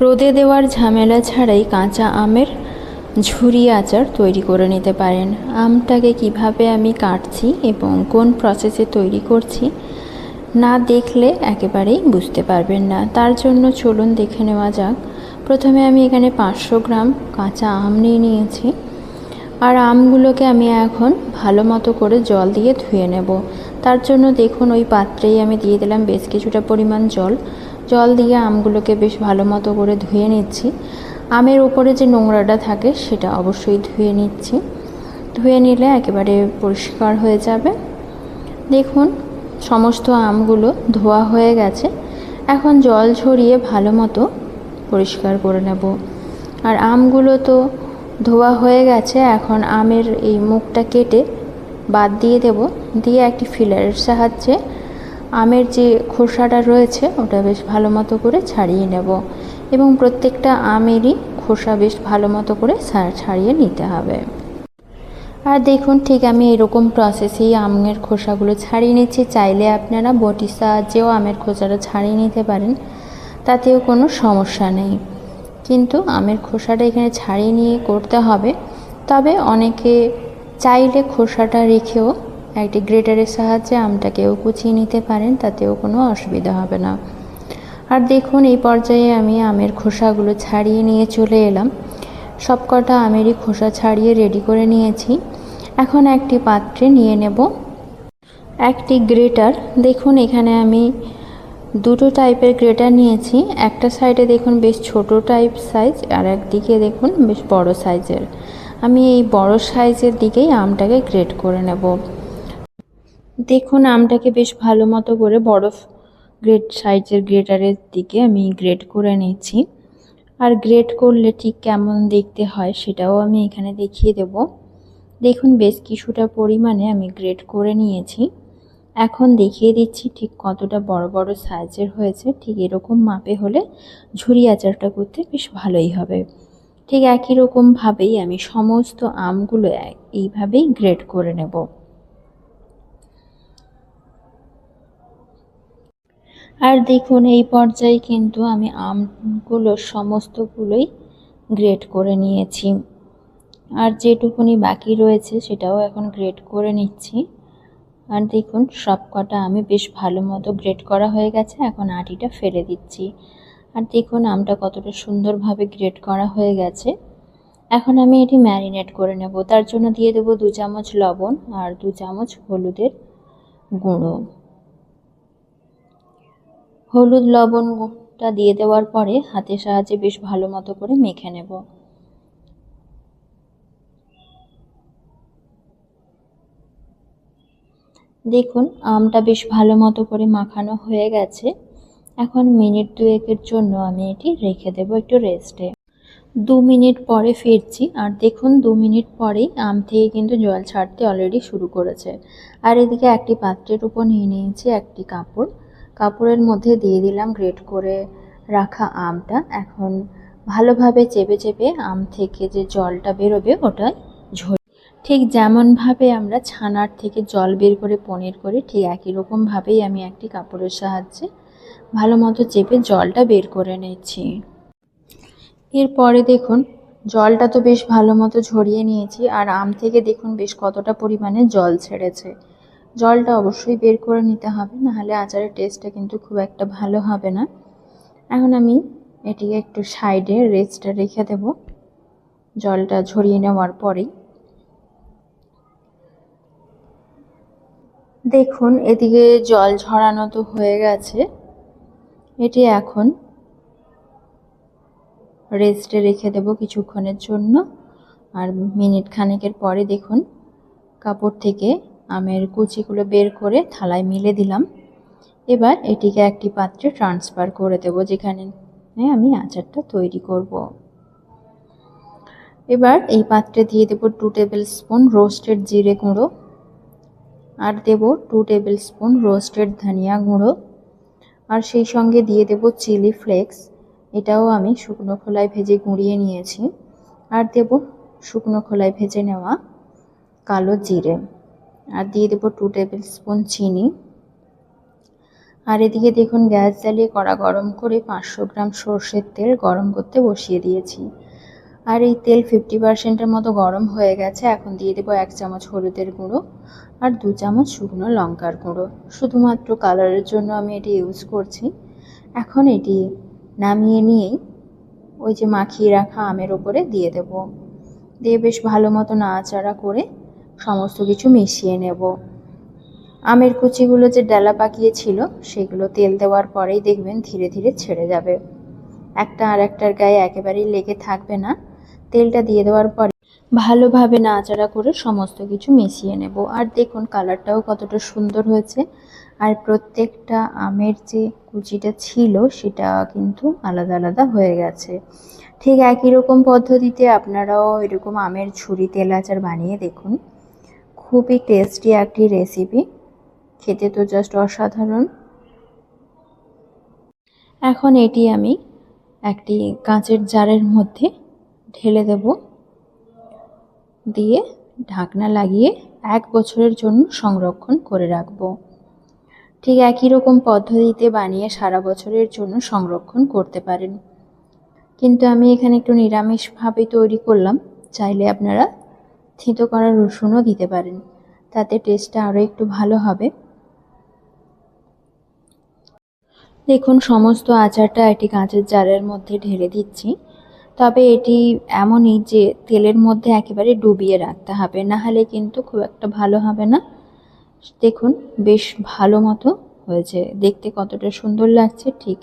রোদে দেওয়ার ঝামেলা ছাড়াই কাঁচা আমের ঝুরি আচার তৈরি করে নিতে পারেন। আমটাকে কীভাবে আমি কাটছি এবং কোন প্রসেসে তৈরি করছি না দেখলে একেবারেই বুঝতে পারবেন না। তার জন্য চলুন দেখে নেওয়া যাক। প্রথমে আমি এখানে পাঁচশো গ্রাম কাঁচা আম নিয়ে নিয়েছি। আর আমগুলোকে আমি এখন ভালো মতো করে জল দিয়ে ধুয়ে নেব। তার জন্য দেখুন, ওই পাত্রেই আমি দিয়ে দিলাম বেশ কিছুটা পরিমাণ জল। জল দিয়ে আমগুলোকে বেশ ভালো মতো করে ধুয়ে নিচ্ছি। আমের উপরে যে নোংরাটা থাকে, সেটা অবশ্যই ধুয়ে নিচ্ছি। ধুয়ে নিলে একেবারে পরিষ্কার হয়ে যাবে। দেখুন, সমস্ত আমগুলো ধোয়া হয়ে গেছে। এখন জল ঝরিয়ে ভালো মতো পরিষ্কার করে নেব। আর আমগুলো তো ধোয়া হয়ে গেছে, এখন আমের এই মুখটা কেটে বাদ দিয়ে দেব। দিয়ে একটি ফিলারের সাহায্যে আমের যে খোসাটা রয়েছে, ওটা বেশ ভালো মতো করে ছাড়িয়ে নেব। এবং প্রত্যেকটা আমেরই খোসা বেশ ভালো মতো করে ছাড়িয়ে নিতে হবে। আর দেখুন, ঠিক আমি এরকম প্রসেসেই আমের খোসাগুলো ছাড়িয়ে নিচ্ছি। চাইলে আপনারা বটির সাহায্যেও আমের খোসাটা ছাড়িয়ে নিতে পারেন। তাতেও কোনো সমস্যা নেই। কিন্তু আমের খোসাটা এখানে ছাড়িয়ে নিয়ে করতে হবে। তবে অনেকে চাইলে খোসাটা রেখেও একটি গ্রেটারের সাহায্যে আমটাকেও কুচিয়ে নিতে পারেন, তাতেও কোনো অসুবিধা হবে না। আর দেখুন, এই পর্যায়ে আমি আমের খোসাগুলো ছাড়িয়ে নিয়ে চলে এলাম। সবকটা আমেরই খোসা ছাড়িয়ে রেডি করে নিয়েছি। এখন একটি পাত্রে নিয়ে নেব একটি গ্রেটার। দেখুন, এখানে আমি দুটো টাইপের গ্রেটার নিয়েছি। একটা সাইডে দেখুন, বেশ ছোট টাইপ সাইজ, আর একদিকে দেখুন, বেশ বড় সাইজের। আমি এই বড় সাইজের দিকেই আমটাকে গ্রেট করে নেব। দেখুন, আমটাকে বেশ ভালো মতো করে বড় গ্রেট সাইজের গ্রেটারের দিকে আমি গ্রেট করে নিচ্ছি আর গ্রেট করলে ঠিক কেমন দেখতে হয় সেটাও আমি এখানে দেখিয়ে দেব। দেখুন, বেশ কিছুটা পরিমাণে আমি গ্রেট করে নিয়েছি। এখন দেখিয়ে দিচ্ছি ঠিক কতটা বড় বড় সাইজের হয়েছে। ঠিক এরকম মাপে হলে ঝুরি আচারটা করতে বেশ ভালোই হবে। ঠিক একই রকমভাবেই আমি সমস্ত আমগুলো এইভাবেই গ্রেড করে নেব। আর দেখুন, এই পর্যায়ে কিন্তু আমি আমগুলো সমস্তগুলোই গ্রেড করে নিয়েছি। আর যেটুকুনি বাকি রয়েছে সেটাও এখন গ্রেড করে নিচ্ছি। আর দেখুন সব কটা আমি বেশ ভালো মতো গ্রেড করা হয়ে গেছে। এখন আটিটা ফেলে দিচ্ছি। আর দেখুন আমটা কতটা সুন্দরভাবে গ্রেড করা হয়ে গেছে। এখন আমি এটি ম্যারিনেট করে নেব। তার জন্য দিয়ে দেবো দু চামচ লবণ আর দু চামচ হলুদের গুঁড়ো। হলুদ লবণটা দিয়ে দেওয়ার পরে হাতের সাহায্যে বেশ ভালো মতো করে মেখে নেব। দেখুন আমটা বেশ ভালো মতো করে মাখানো হয়ে গেছে। এখন মিনিট দুয়েকের জন্য আমি এটি রেখে দেবো একটু রেস্টে দু মিনিট পরে ফিরছি, আর দেখুন দু মিনিট পরেই আম থেকে কিন্তু জল ছাড়তে অলরেডি শুরু করেছে। আর এদিকে একটি পাত্রের উপর নিয়ে নিয়েছি একটি কাপড়। কাপড়ের মধ্যে দিয়ে দিলাম গ্রেট করে রাখা আমটা। এখন ভালোভাবে চেপে চেপে আম থেকে যে জলটা বেরোবে ওটা ঝরে ঠিক যেমনভাবে আমরা ছানার থেকে জল বের করে পনির করি, ঠিক একই রকমভাবেই আমি একটি কাপড়ের সাহায্যে ভালো মতো চেপে জলটা বের করে নিচ্ছি। এরপরে দেখুন, জলটা তো বেশ ভালো মতো ঝরিয়ে নিয়েছি, আর আম থেকে দেখুন বেশ কতটা পরিমাণে জল ছেড়েছে। জলটা অবশ্যই বের করে নিতে হবে, নাহলে আচারের টেস্টটা কিন্তু খুব একটা ভালো হবে না। এখন আমি এটিকে একটু সাইডে রেস্টটা রেখে দেব, জলটা ঝরিয়ে নেওয়ার পরেই। দেখুন, এদিকে জল ঝরানো তো হয়ে গেছে। এটি এখন রেস্টে রেখে দেব কিছুক্ষণের জন্য। আর মিনিট খানেকের পরে দেখুন, কাপড় থেকে আমের কুচিগুলো বের করে থালায় মিলে দিলাম। এবার এটিকে একটি পাত্রে ট্রান্সফার করে দেব, যেখানে আমি আচারটা তৈরি করব। এবার এই পাত্রে দিয়ে দেব টু টেবিল স্পুন রোস্টেড জিরে গুঁড়ো। আর দেব টু টেবিল স্পুন রোস্টেড ধনিয়া গুঁড়ো। আর সেই সঙ্গে দিয়ে দেব চিলি ফ্লেক্স। এটাও আমি শুকনো খোলায় ভেজে গুঁড়িয়ে নিয়েছি। আর দেব শুকনো খোলায় ভেজে নেওয়া কালো জিরে। আর দিয়ে দেবো টু টেবিল স্পুন চিনি। আর এদিকে দেখুন গ্যাস জ্বালিয়ে কড়া গরম করে পাঁচশো গ্রাম সর্ষের তেল গরম করতে বসিয়ে দিয়েছি। আর এই তেল ফিফটি পার্সেন্টের মতো গরম হয়ে গেছে, এখন দিয়ে দেবো এক চামচ হলুদের গুঁড়ো আর দু চামচ শুকনো লঙ্কার গুঁড়ো। শুধুমাত্র কালারের জন্য আমি এটি ইউজ করছি। এখন এটি নামিয়ে নিয়েই ওই যে মাখিয়ে রাখা আমের ওপরে দিয়ে দেব। দিয়ে বেশ ভালো মতো নাড়াচাড়া করে সমস্ত কিছু মিশিয়ে নেব। আমের কুচিগুলো যে ডালা পাকিয়েছিল সেগুলো তেল দেওয়ার পরেই দেখবেন ধীরে ধীরে ছেড়ে যাবে। একটা আর একটার গায়ে একেবারেই লেগে থাকবে না। তেলটা দিয়ে দেওয়ার পরে ভালোভাবে নাড়াচাড়া করে সমস্ত কিছু মিশিয়ে নেব। আর দেখুন কালারটাও কতটা সুন্দর হয়েছে। আর প্রত্যেকটা আমের যে কুচিটা ছিল, সেটা কিন্তু আলাদা আলাদা হয়ে গেছে। ঠিক একই রকম পদ্ধতিতে আপনারাও এরকম আমের ঝুরি তেল আচার বানিয়ে দেখুন। খুবই টেস্টি একটি রেসিপি খেতে তো জাস্ট অসাধারণ। এখন এটি আমি একটি কাঁচের জারের মধ্যে ঢেলে দেব। দিয়ে ঢাকনা লাগিয়ে এক বছরের জন্য সংরক্ষণ করে রাখব। ঠিক একই রকম পদ্ধতিতে বানিয়ে সারা বছরের জন্য সংরক্ষণ করতে পারেন। কিন্তু আমি এখানে একটু নিরামিষভাবে তৈরি করলাম। চাইলে আপনারা থিতো করা রসুনও দিতে পারেন। তাতে টেস্টটা আরও একটু ভালো হবে। দেখুন, সমস্ত আচারটা একটি কাঁচের জারের মধ্যে ঢেলে দিচ্ছি। তবে এটি এমনই যে তেলের মধ্যে একেবারে ডুবিয়ে রাখতে হবে, না হলে কিন্তু খুব একটা ভালো হবে না। দেখুন, বেশ ভালো মতো হয়েছে। দেখতে কতটা সুন্দর লাগছে, ঠিক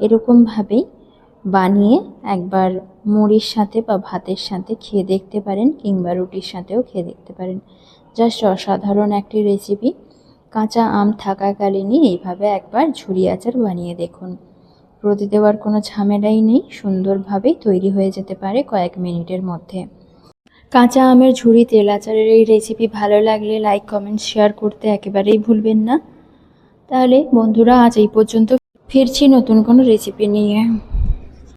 এরকমভাবেই বানিয়ে একবার মুড়ির সাথে বা ভাতের সাথে খেয়ে দেখতে পারেন, কিংবা রুটির সাথেও খেয়ে দেখতে পারেন। জাস্ট অসাধারণ একটি রেসিপি কাঁচা আম থাকাকালীনই এইভাবে একবার ঝুরি আচার বানিয়ে দেখুন। রোদে দেওয়ার কোনো ঝামেলাই নেই সুন্দরভাবে তৈরি হয়ে যেতে পারে কয়েক মিনিটের মধ্যে। কাঁচা আমের ঝুড়ি তেল আচারের এই রেসিপি ভালো লাগলে লাইক কমেন্ট শেয়ার করতে একেবারেই ভুলবেন না। তাহলে বন্ধুরা, আজ এই পর্যন্ত। ফিরছি নতুন কোনো রেসিপি নিয়ে।